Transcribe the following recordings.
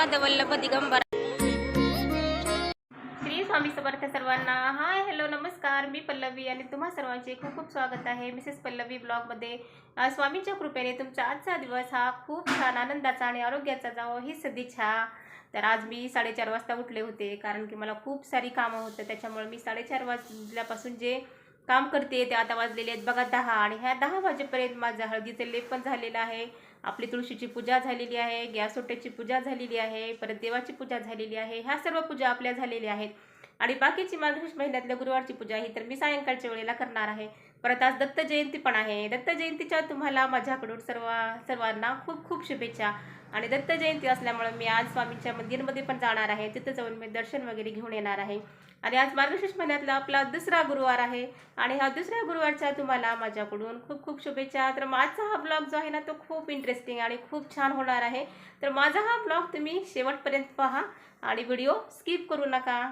पाद वल्लभ दिगंबर. श्री स्वामी समर्थ सर्वांना hi hello नमस्कार. मी पल्लवी आणि तुम्हा सर्वांचे खूप खूप स्वागत आहे. मिसेस पल्लवी ब्लॉगमध्ये. स्वामींच्या कृपेने तुमचा आजचा दिवस हा खूप छान आनंदाचा आणि आरोग्याचा जावो ही सदिच्छा तर आज मी साडेचार वाजता उठले होते कारण की मला खूप सारी कामं होतं. त्याच्यामुळे मी साडेचार वाजल्यापासून जे काम करते ते आता वाजलेले आहेत बघा दहा. आणि ह्या दहा वाजेपर्यंत माझं हळदीचं लेप पण झालेलं आहे. आपली तुळशीची पूजा झालेली आहे गॅसोट्याची पूजा झालेली आहे परत देवाची पूजा झालेली आहे ह्या सर्व पूजा आपल्या झालेल्या आहेत. आणि बाकीची मार्गशीर्ष महिन्यातल्या गुरुवारची पूजा ही तर मी सायंकाळच्या वेळेला करणार आहे. परत आज दत्त जयंती पण आहे. दत्त जयंतीच्या तुम्हाला माझ्याकडून सर्व सर्वांना खूप खूप शुभेच्छा. आणि दत्त जयंती असल्यामुळे मी आज स्वामींच्या मंदिरमध्ये पण जाणार आहे. तिथं जाऊन मी दर्शन वगैरे घेऊन येणार आहे. आणि आज मार्गशीर्ष महिन्यातला आपला दुसरा गुरुवार आहे. आणि हा दुसऱ्या गुरुवारच्या तुम्हाला माझ्याकडून खूप खूप शुभेच्छा. तर माझा हा ब्लॉग जो आहे ना तो खूप इंटरेस्टिंग आणि खूप छान होणार आहे. तर माझा हा ब्लॉग तुम्ही शेवटपर्यंत पहा आणि व्हिडिओ स्किप करू नका.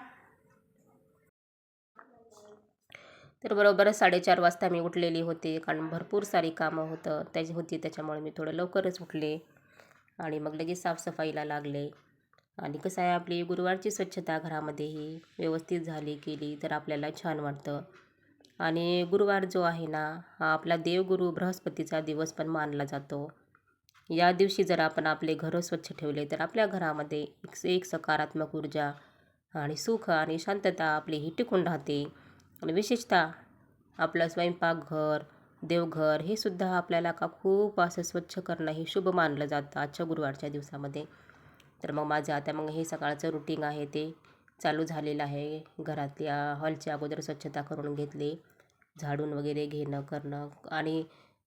तर बरोबर साडेचार वाजता मी उठलेली होते कारण भरपूर सारी कामं होतं. त्याची होती त्याच्यामुळे मी थोडं लवकरच उठले आणि मग लगेच साफसफाईला लागले. आणि कसं आहे आपली गुरुवारची स्वच्छता घरामध्येही व्यवस्थित झाली केली तर आपल्याला छान वाटतं. आणि गुरुवार जो आहे ना हा आपला देवगुरु बृहस्पतीचा दिवस पण मानला जातो. या दिवशी जर आपण आपले घरं स्वच्छ ठेवले तर आपल्या घरामध्ये एक एक सकारात्मक ऊर्जा आणि सुख आणि शांतता आपली ही टिकून राहते. आणि विशेषतः आपलं स्वयंपाकघर देवघर हे सुद्धा आपल्याला का खूप असं स्वच्छ करणं हे शुभ मानलं जातं आजच्या गुरुवारच्या दिवसामध्ये. तर मग माझं आता मग हे सकाळचं रुटीन आहे ते चालू झालेलं आहे. घरातल्या हॉलच्या अगोदर स्वच्छता करून घेतली. झाडून वगैरे घेणं करणं आणि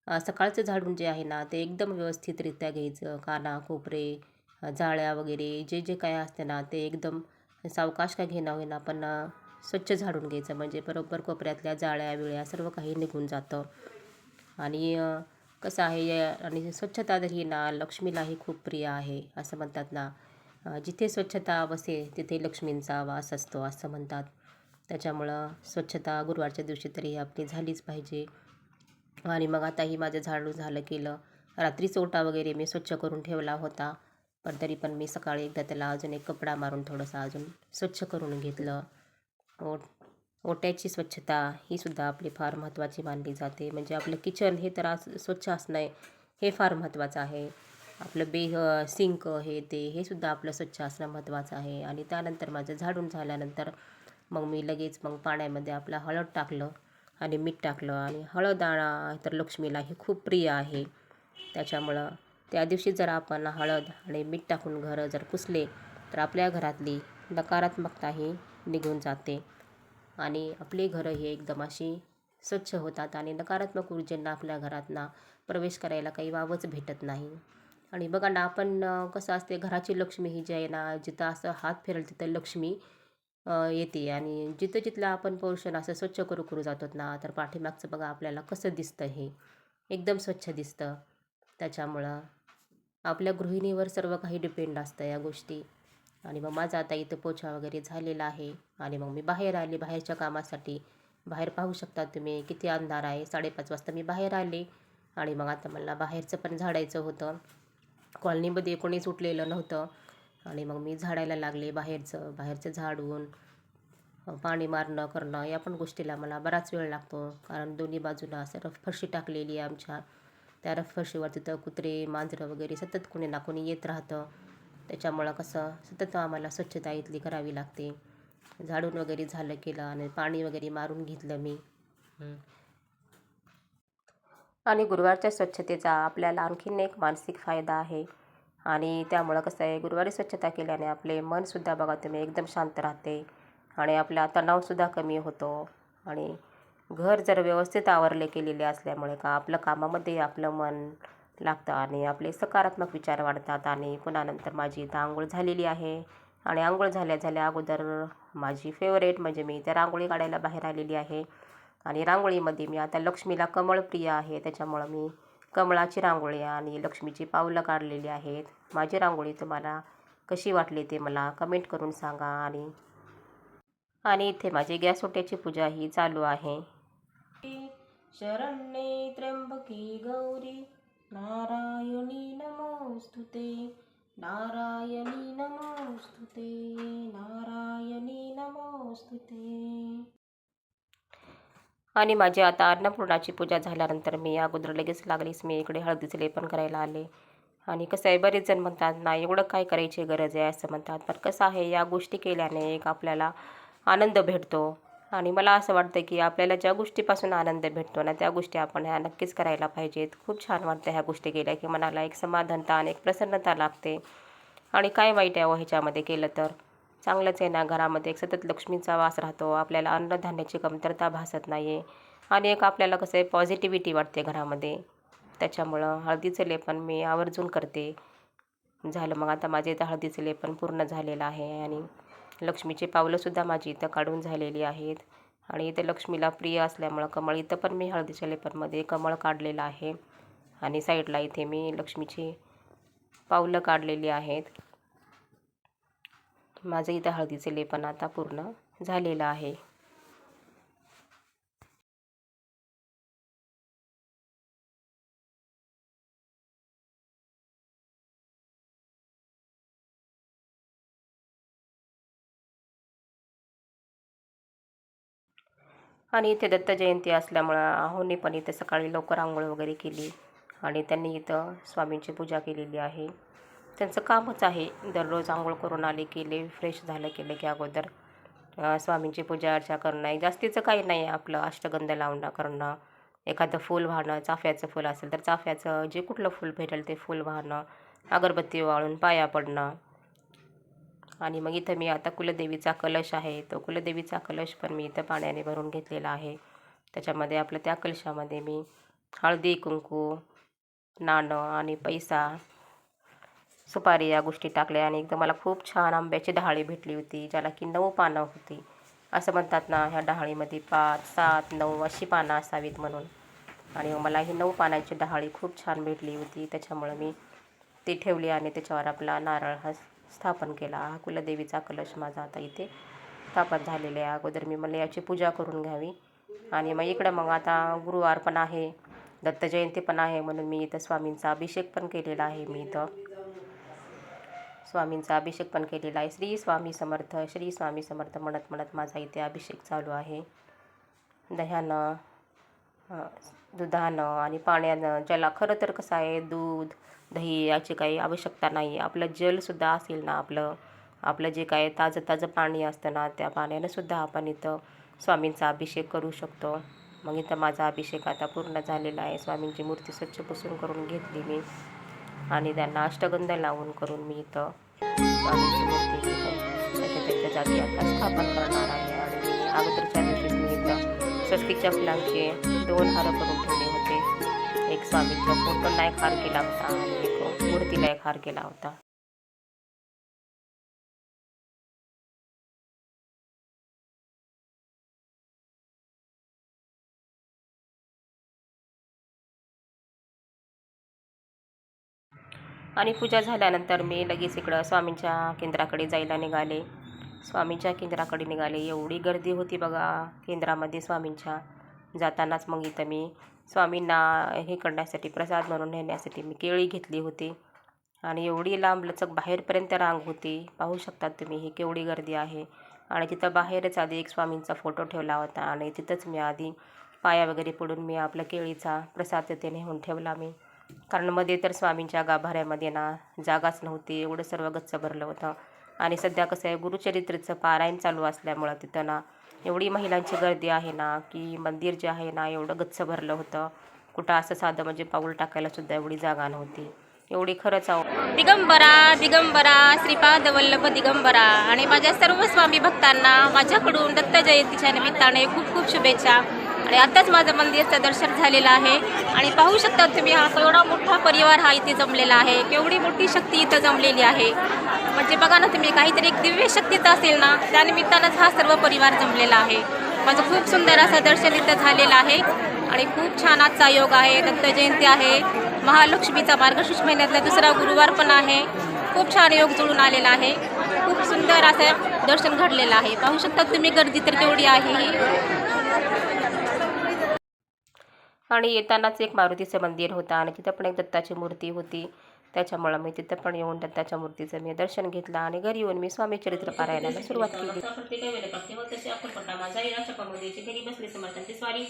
सकाळचं झाडून जे आहे ना ते एकदम व्यवस्थितरित्या घ्यायचं. काना कोपरे जाळ्या वगैरे जे जे काय असते ना ते एकदम सावकाश का घेणं होईना पण स्वच्छ झाडून घ्यायचं. म्हणजे बरोबर कोपऱ्यातल्या जाळ्या विळ्या सर्व काही निघून जातं. आणि कसं आहे या- आणि स्वच्छता तर ही ना लक्ष्मीलाही खूप प्रिय आहे असं म्हणतात ना. जिथे स्वच्छता वसे तिथे लक्ष्मींचा वास असतो असं म्हणतात. त्याच्यामुळं स्वच्छता गुरुवारच्या दिवशी तरी आपली झालीच पाहिजे. आणि मग आताही माझं झाडू झालं केलं. रात्रीच ओटा वगैरे मी स्वच्छ करून ठेवला होता. पण तरी पण मी सकाळी एकदा त्याला अजून एक कपडा मारून थोडंसं अजून स्वच्छ करून घेतलं. ओट ओट्याची स्वच्छता ही सुद्धा आपली फार महत्त्वाची मानली जाते. म्हणजे आपलं किचन हे तर आज स्वच्छ असणं हे फार महत्त्वाचं आहे. आपलं बेह सिंक हे ते हे सुद्धा आपलं स्वच्छ असणं महत्त्वाचं आहे. आणि त्यानंतर माझं झाडून झाल्यानंतर मग मी लगेच मग पाण्यामध्ये आपलं हळद टाकलं आणि मीठ टाकलं. आणि हळद आणा तर लक्ष्मीला हे खूप प्रिय आहे. त्याच्यामुळं त्या दिवशी जर आपण हळद आणि मीठ टाकून घरं जर पुसले तर आपल्या घरातली नकारात्मकता ही निघून जाते. आणि आपली घरं ही एकदम अशी स्वच्छ होतात आणि नकारात्मक ऊर्जेंना आपल्या घरातना प्रवेश करायला काही वावच भेटत नाही. आणि बघा ना आपण कसं असते घराची लक्ष्मी ही जी आहे ना जिथं असं हात फिरेल तिथं लक्ष्मी येते. आणि जिथं जिथलं आपण पोर्शन असं स्वच्छ करू करू जातो ना तर पाठीमागचं बघा आपल्याला कसं दिसतं हे. एकदम स्वच्छ दिसतं. त्याच्यामुळं आपल्या गृहिणीवर सर्व काही डिपेंड असतं या गोष्टी. आणि मग माझा आता इथं पोछा वगैरे झालेला आहे. आणि मग मी बाहेर आले. बाहेरच्या कामासाठी बाहेर पाहू शकता तुम्ही किती अंधार आहे. साडेपाच वाजता मी बाहेर आले. आणि मग आता मला बाहेरचं पण झाडायचं होतं. कॉलनीमध्ये कोणीच उठलेलं नव्हतं. आणि मग मी झाडायला लागले बाहेरचं. बाहेरचं झाडून पाणी मारणं करणं या पण गोष्टीला मला बराच वेळ लागतो. कारण दोन्ही बाजूला असं रफ फरशी टाकलेली आहे आमच्या. त्या रफ तिथं कुत्रे मांजरं वगैरे सतत कोणी ना कोणी येत राहतं. त्याच्यामुळं कसं सतत आम्हाला स्वच्छता इथली करावी लागते. झाडून वगैरे झालं केलं आणि पाणी वगैरे मारून घेतलं मी. आणि गुरुवारच्या स्वच्छतेचा आपल्याला आणखीन एक मानसिक फायदा आहे. आणि त्यामुळं कसं आहे गुरुवारी स्वच्छता केल्याने आपले मनसुद्धा बघा तुम्ही एकदम शांत राहते. आणि आपला तणावसुद्धा कमी होतो. आणि घर जर व्यवस्थित आवरले केलेले असल्यामुळे का आपलं कामामध्ये आपलं मन लागतं आणि आपले सकारात्मक विचार वाढतात आणि पुन्हा नंतर माझी इथं आंघोळ झालेली आहे. आणि आंघोळ झाल्या झाल्या अगोदर माझी फेवरेट म्हणजे मी त्या रांगोळी काढायला बाहेर आलेली आहे. आणि रांगोळीमध्ये मी आता लक्ष्मीला कमळ प्रिय आहे. त्याच्यामुळं मी कमळाची रांगोळी आणि लक्ष्मीची पावलं काढलेली आहेत. माझी रांगोळी तुम्हाला कशी वाटली ते मला कमेंट करून सांगा आणि आणि इथे माझी गॅस ओट्याची पूजा ही चालू आहे. शरण्ये त्र्यंबकी गौरी नारायणी नमोस्तुते नारायणी नमोस्तुते नारायणी नमोस्तुते. आणि माझी आता अन्नपूर्णाची पूजा झाल्यानंतर मी अगोदर लगेच लागलीच. मी इकडे हळदीचं लेपन करायला आले. आणि कसं आहे बरेच जण म्हणतात ना एवढं काय करायची गरज आहे? असं म्हणतात. पण कसं आहे या गोष्टी केल्याने एक आपल्याला आनंद भेटतो. आणि मला असं वाटतं की आपल्याला ज्या गोष्टीपासून आनंद भेटतो ना त्या गोष्टी आपण ह्या नक्कीच करायला पाहिजेत. खूप छान वाटतं ह्या गोष्टी केल्या की मनाला एक समाधानता आणि एक प्रसन्नता लागते आणि काय वाईट आहे हो ह्याच्यामध्ये केलं तर? चांगलंच आहे ना घरामध्ये एक सतत लक्ष्मीचा वास राहतो. आपल्याला अन्नधान्याची कमतरता भासत नाही आहे आणि एक आपल्याला कसं आहे पॉझिटिव्हिटी वाटते घरामध्ये. त्याच्यामुळं हळदीचं लेपन मी आवर्जून करते. झालं मग आता माझे इथं हळदीचं लेपन पूर्ण झालेलं आहे आणि लक्ष्मीची पावलंसुद्धा माझी इथं काढून झालेली आहेत. आणि इथं लक्ष्मीला प्रिय असल्यामुळं कमळ इथं पण मी हळदीच्या लेपनमध्ये कमळ काढलेलं आहे. आणि साईडला इथे मी लक्ष्मीची पावलं काढलेली आहेत. माझं इथं हळदीचे लेपन आता पूर्ण झालेलं आहे. आणि इथे दत्त जयंती असल्यामुळं आहोने पण इथे सकाळी लवकर आंघोळ वगैरे केली. आणि त्यांनी इथं स्वामींची पूजा केलेली आहे. त्यांचं कामच आहे. दररोज आंघोळ करून आले केले फ्रेश झालं केलं की अगोदर स्वामींची पूजा अर्चा करणं. आहे जास्तीचं काही नाही आहे आपलं अष्टगंध लावणं करणं. एखादं फूल वाहणं चाफ्याचं फूल असेल तर चाफ्याचं जे कुठलं फूल भेटेल ते फूल वाहणं. अगरबत्ती वाळून पाया पडणं. आणि मग इथं मी आता कुलदेवीचा कलश आहे. तो कुलदेवीचा कलश पण मी इथं पाण्याने भरून घेतलेला आहे. त्याच्यामध्ये आपलं त्या कलशामध्ये मी हळदी कुंकू नाणं आणि पैसा सुपारी या गोष्टी टाकल्या आणि एकदम मला खूप छान आंब्याची डहाळी भेटली होती ज्याला की नऊ पानं होती. असं म्हणतात ना ह्या डहाळीमध्ये पाच सात नऊ अशी पानं असावीत म्हणून. आणि मला ही नऊ पानाची डहाळी खूप छान भेटली होती. त्याच्यामुळं मी ती ठेवली आणि त्याच्यावर आपला नारळ हा स्थापन केला. हा कुलदेवीचा कलश माझा आता इथे स्थापन झालेला आहे. अगोदर मी मला याची पूजा करून घ्यावी. आणि मग इकडं मग आता गुरुवार पण आहे. दत्त जयंती पण आहे म्हणून मी इथं स्वामींचा अभिषेक पण केलेला आहे मी इथं. स्वामींचा अभिषेक पण केलेला आहे. श्री स्वामी समर्थ श्री स्वामी समर्थ म्हणत म्हणत माझा इथे अभिषेक चालू आहे. दह्यानं दुधानं आणि पाण्यानं ज्याला खरं तर कसं आहे दूध दही याची काही आवश्यकता नाही आपलं जलसुद्धा असेल ना आपलं. आपलं जे काय ताजं ताजं पाणी असतं ना त्या पाण्यानंसुद्धा आपण इथं स्वामींचा अभिषेक करू शकतो. मग इथं माझा अभिषेक आता पूर्ण झालेला आहे. स्वामींची मूर्ती स्वच्छ पुसून करून घेतली मी. आणि त्यांना अष्टगंध लावून करून मी इथं स्वामींची मूर्ती इथं त्याच्या जागी आता स्थापन करणार आहे. आणि अगोदरच्या दिवशीच मी इथं स्वस्तिकच्या फुलांचे दोन हार करून ठेवले. एक स्वामींच्या फोटोला एक हार केला होता आणि एक मूर्तीला एक हार केला होता. आणि पूजा झाल्यानंतर मी लगेच इकडं स्वामींच्या केंद्राकडे जायला निघाले. स्वामींच्या केंद्राकडे निघाले. एवढी गर्दी होती बघा केंद्रामध्ये स्वामींच्या जातानाच मग इथं मी स्वामींना हे करण्यासाठी प्रसाद म्हणून नेण्यासाठी मी केळी घेतली होती. आणि एवढी लांबलचक बाहेरपर्यंत रांग होती. पाहू शकतात तुम्ही ही केवढी गर्दी आहे. आणि तिथं बाहेरच आधी एक स्वामींचा फोटो ठेवला होता. आणि तिथंच मी आधी पाया वगैरे पडून मी आपला केळीचा प्रसाद तिथे नेऊन ठेवला मी. कारण मध्ये तर स्वामींच्या गाभाऱ्यामध्ये ना जागाच नव्हती. एवढं सर्व गच्च भरलं होतं. आणि सध्या कसं आहे गुरुचरित्रचं पारायण चालू असल्यामुळं तिथं ना एवढी महिलांची गर्दी आहे ना की मंदिर जे आहे ना एवढं गच्च भरलं होतं. कुठं असं साधं म्हणजे पाऊल टाकायला सुद्धा एवढी जागा नव्हती. एवढी खरंच आहो दिगंबरा दिगंबरा श्रीपाद वल्लभ दिगंबरा आणि माझ्या सर्व स्वामी भक्तांना माझ्याकडून दत्त जयंतीच्या निमित्ताने खूप खूप शुभेच्छा. आणि आताच माझं मंदिरचं दर्शन झालेलं आहे. आणि पाहू शकता तुम्ही हा केवढा मोठा परिवार हा इथे जमलेला आहे. केवढी मोठी शक्ती इथं जमलेली आहे. म्हणजे बघा ना तुम्ही काहीतरी एक दिव्य शक्तीचं असेल ना त्यानिमित्तानंच हा सर्व परिवार जमलेला आहे. माझं खूप सुंदर असं दर्शन इथं झालेलं आहे. आणि खूप छान आजचा योग आहे दत्त जयंती आहे. महालक्ष्मीचा मार्गशीर्ष महिन्यातला दुसरा गुरुवार पण आहे. खूप छान योग जुळून आलेला आहे. खूप सुंदर असं दर्शन घडलेलं आहे. पाहू शकता तुम्ही गर्दी तर केवढी आहे. ही आणि येतानाच एक मारुतीचं मंदिर होतं आणि तिथं पण एक दत्ताची मूर्ती होती. त्याच्यामुळं मी तिथं पण येऊन दत्ताच्या मूर्तीचं मी दर्शन घेतलं आणि घरी येऊन मी स्वामी चरित्र पारायणाला सुरुवात केली. माझा घरी बसले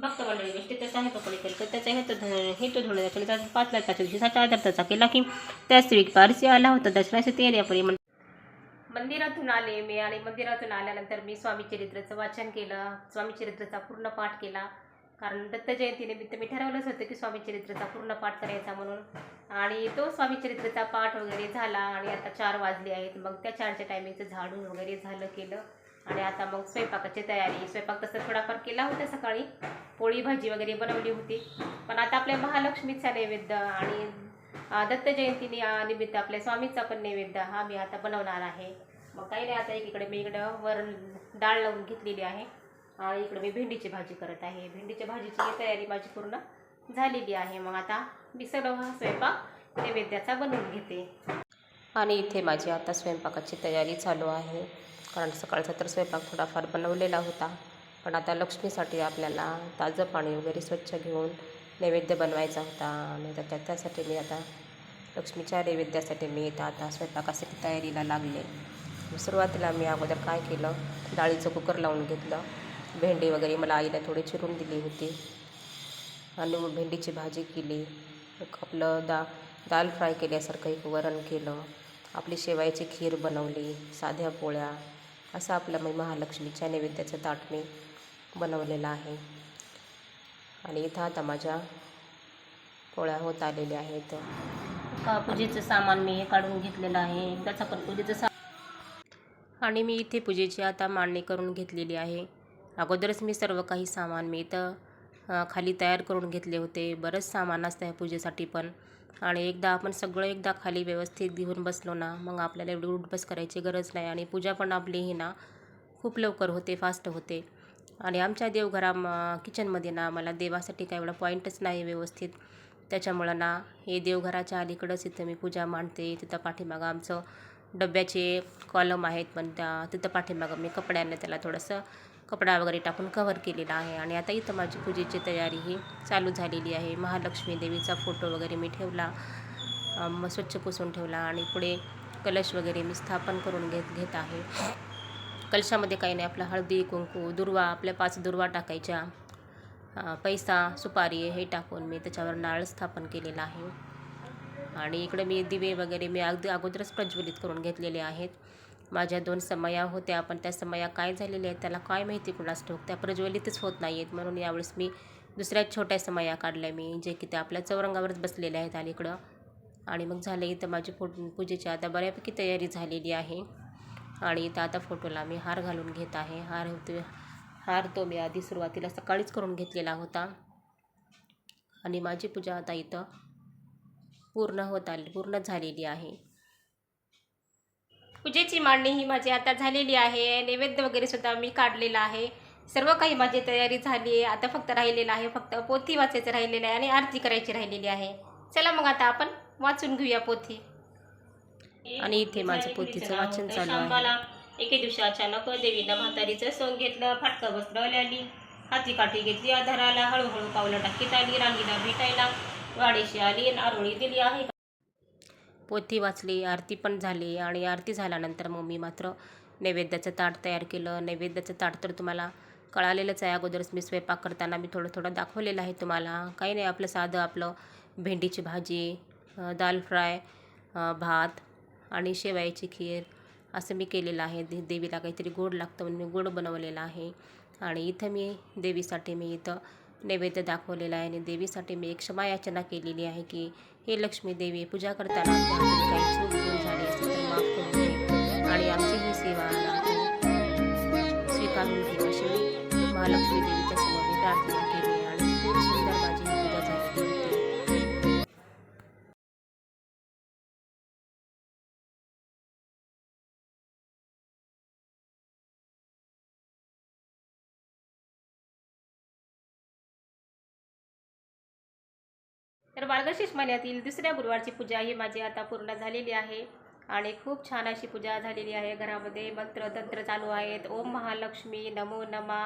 भक्त मंडळी गोष्टी आहे पकडे केलं त्याचा हेतू हेतू धुणे त्याचा पाच लाखाच्या सात आधार त्याचा केला की त्याच स्त्री पारसी आला होता दर्शनाची ते यापरी मंदिरातून आले मी आणि मंदिरातून आल्यानंतर मी स्वामी चरित्राचं वाचन केलं. स्वामी चरित्राचा पूर्ण पाठ केला. कारण दत्त जयंतीनिमित्त मी ठरवलंच होतं की स्वामीचरित्राचा पूर्ण पाठ करायचा म्हणून. आणि तो स्वामीचरित्राचा पाठ वगैरे झाला आणि आता चार वाजले आहेत. मग त्या चारच्या टायमिंगचं झाडून वगैरे झालं केलं. आणि आता मग स्वयंपाकाची तयारी. स्वयंपाक तसं थोडाफार केला होता सकाळी. पोळी भाजी वगैरे बनवली होती. पण आता आपल्या महालक्ष्मीचा नैवेद्य आणि दत्त जयंतीने निमित्त आपल्या स्वामीचा पण नैवेद्य हा मी आता बनवणार आहे. मग काही नाही आता एकीकडे मी इकडं वरण डाळ लावून घेतलेली आहे. इकडे मी भेंडीची भाजी करत आहे. भेंडीच्या भाजीची तयारी माझी पूर्ण झालेली आहे. मग आता मी सर्व हा स्वयंपाक नैवेद्याचा बनवून घेते. आणि इथे माझी आता स्वयंपाकाची तयारी चालू आहे. कारण सकाळचा तर स्वयंपाक थोडाफार बनवलेला होता. पण आता लक्ष्मीसाठी आपल्याला ताजं पाणी वगैरे स्वच्छ घेऊन नैवेद्य बनवायचा होता. आणि त्या त्यासाठी मी आता लक्ष्मीच्या नैवेद्यासाठी मी इथं आता स्वयंपाकासाठी तयारीला लागले. सुरुवातीला मी अगोदर काय केलं? डाळीचं कुकर लावून घेतलं. भेंडी वगैरे मला आईने थोडी चिरून दिली होती. आणि मग भेंडीची भाजी केली. एक आपलं दा दाल फ्राय केल्यासारखं एक वरण केलं. आपली शेवायची खीर बनवली साध्या पोळ्या. असं आपलं मी महालक्ष्मीच्या नैवेद्याचं ताट मी बनवलेलं आहे. आणि इथं आता माझ्या पोळ्या होत आलेल्या आहेत. का पूजेचं सामान मी हे काढून घेतलेलं आहे. एकदाच आपण पूजेचं सा आणि मी इथे पूजेची आता मांडणी करून घेतलेली आहे. अगोदरच मी सर्व काही सामान मी इथं खाली तयार करून घेतले होते. बरंच सामान असतं ह्या पूजेसाठी पण. आणि एकदा आपण सगळं एकदा खाली व्यवस्थित घेऊन बसलो ना मग आपल्याला एवढी उठबस करायची गरज नाही. आणि पूजा पण आपली ही ना खूप लवकर होते फास्ट होते. आणि आमच्या देवघरा किचनमध्ये ना मला देवासाठी काय एवढा पॉईंटच नाही व्यवस्थित. त्याच्यामुळं ना हे देवघराच्या अलीकडंच इथं मी पूजा मांडते. तिथं पाठीमागं आमचं डब्याचे कॉलम आहेत पण त्या तिथं पाठीमागं मी कपड्यांना त्याला थोडंसं कपडा वगैरे टाकून कव्हर केलेला आहे. आणि आता इथं माझी पूजेची तयारी ही चालू झालेली आहे. महालक्ष्मी देवीचा फोटो वगैरे मी ठेवला. मग स्वच्छ पुसून ठेवला आणि पुढे कलश वगैरे मी स्थापन करून घेत घेत आहे. कलशामध्ये काही नाही. आपला हळदी कुंकू दुर्वा आपल्या पाच दुर्वा टाकायच्या. पैसा सुपारी हे टाकून मी त्याच्यावर नारळ स्थापन केलेला आहे. आणि इकडे मी दिवे वगैरे मी अगदी अगोदरच प्रज्वलित करून घेतलेले आहेत. माझ्या दोन समया होत्या पण त्या समया काय झालेल्या आहेत त्याला काय माहिती कुणास ठोक त्या प्रज्वलितच होत नाही आहेत म्हणून यावेळेस मी दुसऱ्या छोट्या समया काढल्या मी जे की त्या आपल्या चौरंगावरच बसलेल्या आहेत अलीकडं. आणि मग झालं इथं माझी फो पूजेची आता बऱ्यापैकी तयारी झालेली आहे. आणि इथं आता फोटोला मी हार घालून घेत आहे. हार होते हार तो मी आधी सुरुवातीला सकाळीच करून घेतलेला होता. आणि माझी पूजा आता इथं पूर्ण होत आली पूर्ण झालेली आहे. पूजेची मांडणी ही माझी आता झालेली आहे. नैवेद्य वगैरे सुद्धा मी काढलेला आहे. सर्व काही माझी तयारी झाली आहे. आता फक्त राहिलेलं आहे. फक्त पोथी वाचायचं राहिलेलं आहे आणि आरती करायची राहिलेली आहे. चला मग आता आपण वाचून घेऊया पोथी. आणि इथे माझं पोथीचं वाचन चालू आहे. एके दिवशी अचानक देवीनं म्हातारीचं सोंग घेतलं. फाटकं वस्त्र आली. हाती काठी घेतली. आधाराला हळूहळू पावलं टाकीत आली. रांगीला भेटायला वाडीशी आली. आरोळी दिली आहे. पोथी वाचली आरती पण झाली आणि आरती झाल्यानंतर मग मी मात्र नैवेद्याचं ताट तयार केलं. नैवेद्याचं ताट तर तुम्हाला कळालेलंच आहे. अगोदरच मी स्वयंपाक करताना मी थोडं थोडं दाखवलेलं आहे तुम्हाला. काही नाही आपलं साधं आपलं भेंडीची भाजी दाल फ्राय भात आणि शेवयाची खीर असं मी केलेलं आहे. दे देवीला काहीतरी गोड लागतं म्हणून मी गोड बनवलेलं आहे. आणि इथं मी देवीसाठी मी इथं नैवेद्य दाखवलेला आहे आणि देवीसाठी मी एक क्षमायाचना केलेली आहे की हे लक्ष्मी देवी पूजा करताना काही चूक भूल झाली असेल तर माफ करून घे आणि आमची ही सेवा स्वीकारून घे अशी महालक्ष्मी देवीच्या समोर मी प्रार्थना केली आणि खूप सुंदर माझी पूजा झाली. तर मार्गशीर्ष महिन्यातील दुसऱ्या गुरुवारची पूजा ही माझी आता पूर्ण झालेली आहे. आणि खूप छान अशी पूजा झालेली आहे. घरामध्ये मंत्र तंत्र चालू आहेत. ओम महालक्ष्मी नमो नमा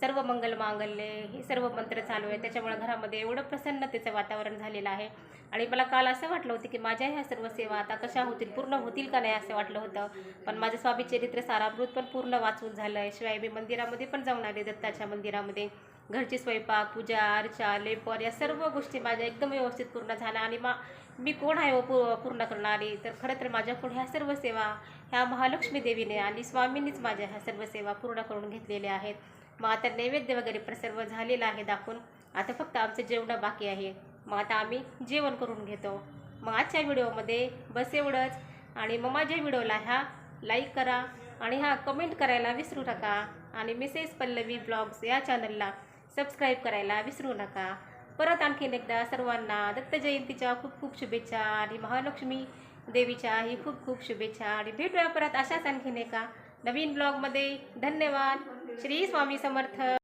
सर्व मंगल मांगल्ये हे सर्व मंत्र चालू आहे त्याच्यामुळे घरामध्ये एवढं प्रसन्नतेचं वातावरण झालेलं आहे. आणि मला काल असं वाटलं होतं की माझ्या ह्या सर्व सेवा आता कशा होतील पूर्ण होतील का नाही असं वाटलं होतं. पण माझं स्वामी चरित्र सारामृत पण पूर्ण वाचून झालं आहे शिवाय मी मंदिरामध्ये पण जाऊन आले दत्ताच्या मंदिरामध्ये. घरची स्वयंपाक पूजा अर्चा लेपन या सर्व गोष्टी माझ्या एकदम व्यवस्थित पूर्ण झाल्या आणि मा मी कोण आहे व पू पूर्ण करणारी? तर खरं तर माझ्याकडून ह्या सर्व सेवा ह्या महालक्ष्मी देवीने आणि स्वामींनीच माझ्या ह्या सर्व सेवा पूर्ण करून घेतलेल्या आहेत. मग आता नैवेद्य वगैरे प्रसर्व झालेला आहे दाखवून. आता फक्त आमचं जेवणं बाकी आहे. मग आता आम्ही जेवण करून घेतो. मग आजच्या व्हिडिओमध्ये बस एवढंच. आणि मग माझ्या व्हिडिओला ह्या लाईक करा आणि हा कमेंट करायला विसरू नका. आणि मिसेस पल्लवी ब्लॉग्स या चॅनलला सबस्क्राईब करायला विसरू नका. परत आणखीन एकदा सर्वांना दत्त जयंतीच्या खूप खूप शुभेच्छा आणि महालक्ष्मी देवीच्याही खूप खूप शुभेच्छा आणि भेटूया परत अशाच आणखीन एका नवीन ब्लॉगमध्ये धन्यवाद. श्री स्वामी समर्थ.